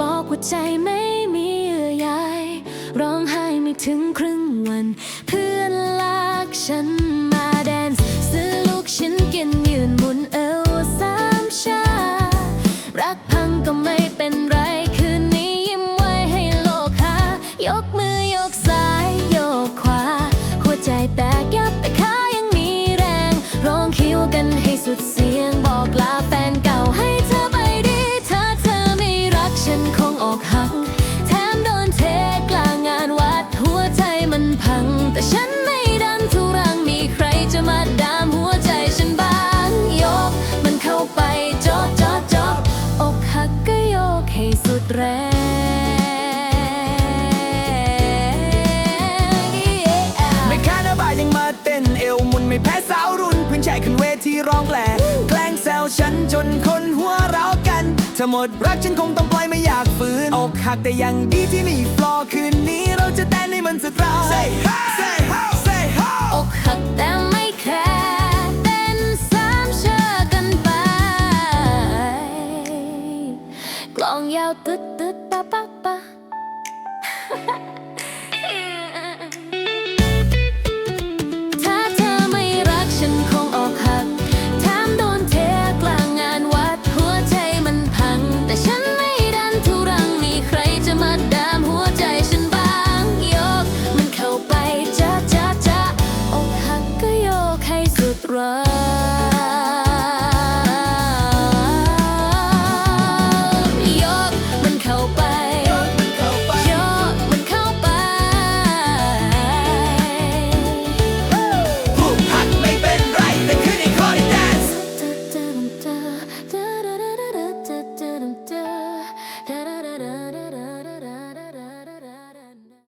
บอกว่าใจไม่มีเยื่อใยร้องไห้ไม่ถึงครึ่งวัน เพื่อนลากฉันมาแดนซ์ซื้อลูกชิ้นกิน สุดแรงไม่ค้าหน้าบ่ายยังมาเต้นเอวมุนไม่แพ้สาวรุ่นเพิ่งใช้ขึ้นเวทีร้องแหลแกล้งแซวฉันจนคนหัวเราะกันถ้าหมดรักฉันคงต้องปล่อยไม่อยากฝืนอกหักแต่ยังดีที่มีฟลอคืนนี้เราจะเต้นให้มันสุดเรา chọn nhau thích tư